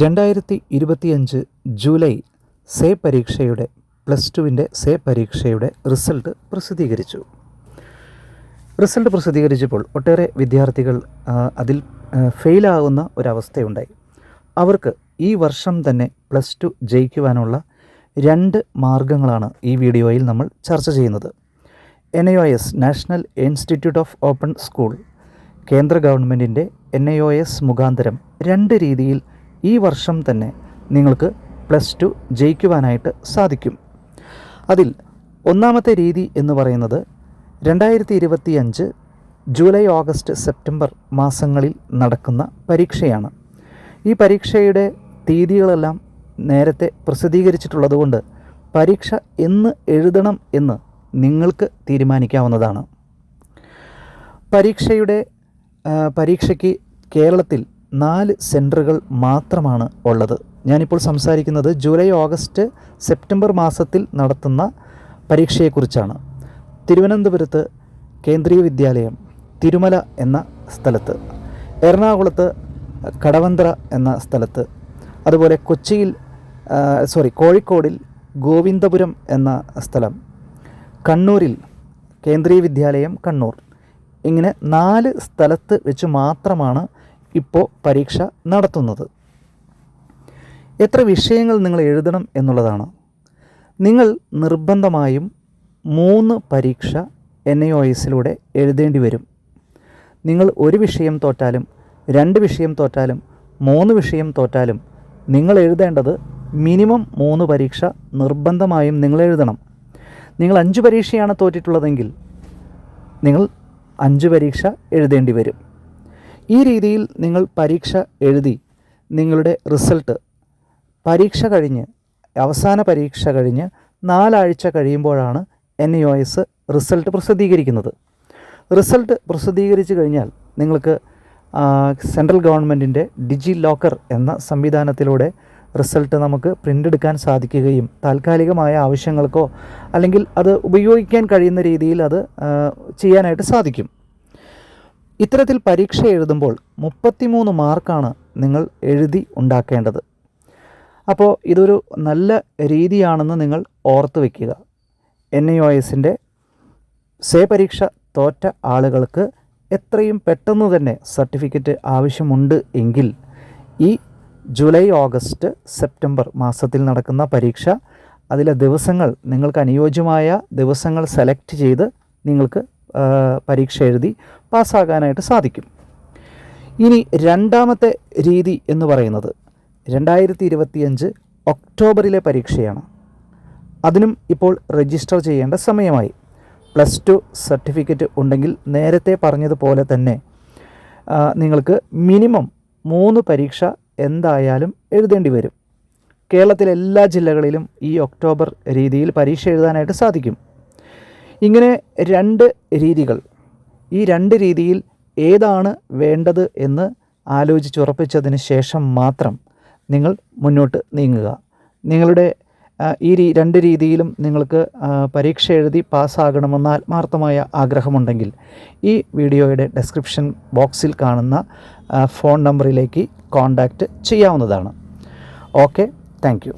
രണ്ടായിരത്തി ഇരുപത്തിയഞ്ച് July SAY പരീക്ഷയുടെ പ്ലസ് ടുവിന്റെ സേ പരീക്ഷയുടെ റിസൾട്ട് പ്രസിദ്ധീകരിച്ചു. റിസൾട്ട് പ്രസിദ്ധീകരിച്ചപ്പോൾ ഒട്ടേറെ വിദ്യാർത്ഥികൾ അതിൽ ഫെയിലാകുന്ന ഒരവസ്ഥയുണ്ടായി. അവർക്ക് ഈ വർഷം തന്നെ പ്ലസ് ടു ജയിക്കുവാനുള്ള രണ്ട് മാർഗങ്ങളാണ് ഈ വീഡിയോയിൽ നമ്മൾ ചർച്ച ചെയ്യുന്നത്. N I O S national institute of open school കേന്ദ്ര ഗവൺമെന്റിന്റെ എൻ ഐ ഒ എസ് മുഖാന്തരം രണ്ട് രീതിയിൽ ഈ വർഷം തന്നെ നിങ്ങൾക്ക് പ്ലസ് ടു ജയിക്കുവാനായിട്ട് സാധിക്കും. അതിൽ ഒന്നാമത്തെ രീതി എന്ന് പറയുന്നത് രണ്ടായിരത്തി ഇരുപത്തി അഞ്ച് ജൂലൈ ഓഗസ്റ്റ് സെപ്റ്റംബർ മാസങ്ങളിൽ നടക്കുന്ന പരീക്ഷയാണ്. ഈ പരീക്ഷയുടെ തീയതികളെല്ലാം നേരത്തെ പ്രസിദ്ധീകരിച്ചിട്ടുള്ളതുകൊണ്ട് പരീക്ഷ എന്ന് എഴുതണം എന്ന് നിങ്ങൾക്ക് തീരുമാനിക്കാവുന്നതാണ്. പരീക്ഷയുടെ പരീക്ഷയ്ക്ക് കേരളത്തിൽ നാല് സെന്ററുകൾ മാത്രമാണ് ഉള്ളത്. ഞാനിപ്പോൾ സംസാരിക്കുന്നത് ജൂലൈ ഓഗസ്റ്റ് സെപ്റ്റംബർ മാസത്തിൽ നടത്തുന്ന പരീക്ഷയെക്കുറിച്ചാണ്. തിരുവനന്തപുരത്ത് കേന്ദ്രീയ വിദ്യാലയം തിരുമല എന്ന സ്ഥലത്ത് എറണാകുളത്ത് കടവന്ത്ര എന്ന സ്ഥലത്ത് അതുപോലെ കൊച്ചിയിൽ സോറി കോഴിക്കോടിൽ ഗോവിന്ദപുരം എന്ന സ്ഥലം കണ്ണൂരിൽ കേന്ദ്രീയ വിദ്യാലയം കണ്ണൂർ ഇങ്ങനെ നാല് സ്ഥലത്ത് വെച്ച് മാത്രമാണ് ഇപ്പോൾ പരീക്ഷ നടത്തുന്നത്. എത്ര വിഷയങ്ങൾ നിങ്ങൾ എഴുതണം എന്നുള്ളതാണ്. നിങ്ങൾ നിർബന്ധമായും മൂന്ന് പരീക്ഷ എൻ ഐ ഒ എസിലൂടെ എഴുതേണ്ടി വരും. നിങ്ങൾ ഒരു വിഷയം തോറ്റാലും രണ്ട് വിഷയം തോറ്റാലും മൂന്ന് വിഷയം തോറ്റാലും നിങ്ങൾ എഴുതേണ്ടത് മിനിമം മൂന്ന് പരീക്ഷ നിർബന്ധമായും നിങ്ങൾ എഴുതണം. നിങ്ങൾ അഞ്ച് പരീക്ഷയാണ് തോറ്റിട്ടുള്ളതെങ്കിൽ നിങ്ങൾ അഞ്ച് പരീക്ഷ എഴുതേണ്ടി വരും. ഈ രീതിയിൽ നിങ്ങൾ പരീക്ഷ എഴുതി നിങ്ങളുടെ റിസൾട്ട് പരീക്ഷ കഴിഞ്ഞ് അവസാന പരീക്ഷ കഴിഞ്ഞ് നാലാഴ്ച കഴിയുമ്പോഴാണ് എൻ ഇ എസ് റിസൾട്ട് പ്രസിദ്ധീകരിക്കുന്നത്. റിസൾട്ട് പ്രസിദ്ധീകരിച്ചു കഴിഞ്ഞാൽ നിങ്ങൾക്ക് സെൻട്രൽ ഗവൺമെന്റിന്റെ ഡിജി ലോക്കർ എന്ന സംവിധാനത്തിലൂടെ റിസൾട്ട് നമുക്ക് പ്രിന്റ് എടുക്കാൻ സാധിക്കുകയും താൽക്കാലികമായ ആവശ്യങ്ങൾക്കോ അല്ലെങ്കിൽ അത് ഉപയോഗിക്കാൻ കഴിയുന്ന രീതിയിൽ അത് ചെയ്യാനായിട്ട് സാധിക്കും. ഇത്തരത്തിൽ പരീക്ഷ എഴുതുമ്പോൾ മുപ്പത്തിമൂന്ന് മാർക്കാണ് നിങ്ങൾ എഴുതി ഉണ്ടാക്കേണ്ടത്. അപ്പോൾ ഇതൊരു നല്ല രീതിയാണെന്ന് നിങ്ങൾ ഓർത്ത് വയ്ക്കുക എൻ ഐ ഒ എസിന്റെ സേ പരീക്ഷ തോറ്റ ആളുകൾക്ക് എത്രയും പെട്ടെന്ന് തന്നെ സർട്ടിഫിക്കറ്റ് ആവശ്യമുണ്ട് എങ്കിൽ ഈ ജൂലൈ ഓഗസ്റ്റ് സെപ്റ്റംബർ മാസത്തിൽ നടക്കുന്ന പരീക്ഷ അതിലെ ദിവസങ്ങൾ നിങ്ങൾക്ക് അനുയോജ്യമായ ദിവസങ്ങൾ സെലക്ട് ചെയ്ത് നിങ്ങൾക്ക് പരീക്ഷ എഴുതി പാസ്സാകാനായിട്ട് സാധിക്കും. ഇനി രണ്ടാമത്തെ രീതി എന്ന് പറയുന്നത് രണ്ടായിരത്തി ഇരുപത്തിയഞ്ച് ഒക്ടോബറിലെ പരീക്ഷയാണ്. അതിനും ഇപ്പോൾ രജിസ്റ്റർ ചെയ്യേണ്ട സമയമായി. പ്ലസ് ടു സർട്ടിഫിക്കറ്റ് ഉണ്ടെങ്കിൽ നേരത്തെ പറഞ്ഞതുപോലെ തന്നെ നിങ്ങൾക്ക് മിനിമം മൂന്ന് പരീക്ഷ എന്തായാലും എഴുതേണ്ടി വരും. കേരളത്തിലെ എല്ലാ ജില്ലകളിലും ഈ ഒക്ടോബർ രീതിയിൽ പരീക്ഷ എഴുതാനായിട്ട് സാധിക്കും. ഇങ്ങനെ രണ്ട് രീതികൾ ഈ രണ്ട് രീതിയിൽ ഏതാണ് വേണ്ടത് എന്ന് ആലോചിച്ചുറപ്പിച്ചതിന് ശേഷം മാത്രം നിങ്ങൾ മുന്നോട്ട് നീങ്ങുക. നിങ്ങളുടെ ഈ രണ്ട് രീതിയിലും നിങ്ങൾക്ക് പരീക്ഷ എഴുതി പാസ്സാകണമെന്ന ആത്മാർത്ഥമായ ആഗ്രഹമുണ്ടെങ്കിൽ ഈ വീഡിയോയുടെ ഡെസ്ക്രിപ്ഷൻ ബോക്സിൽ കാണുന്ന ഫോൺ നമ്പറിലേക്ക് കോൺടാക്റ്റ് ചെയ്യാവുന്നതാണ്. Okay thank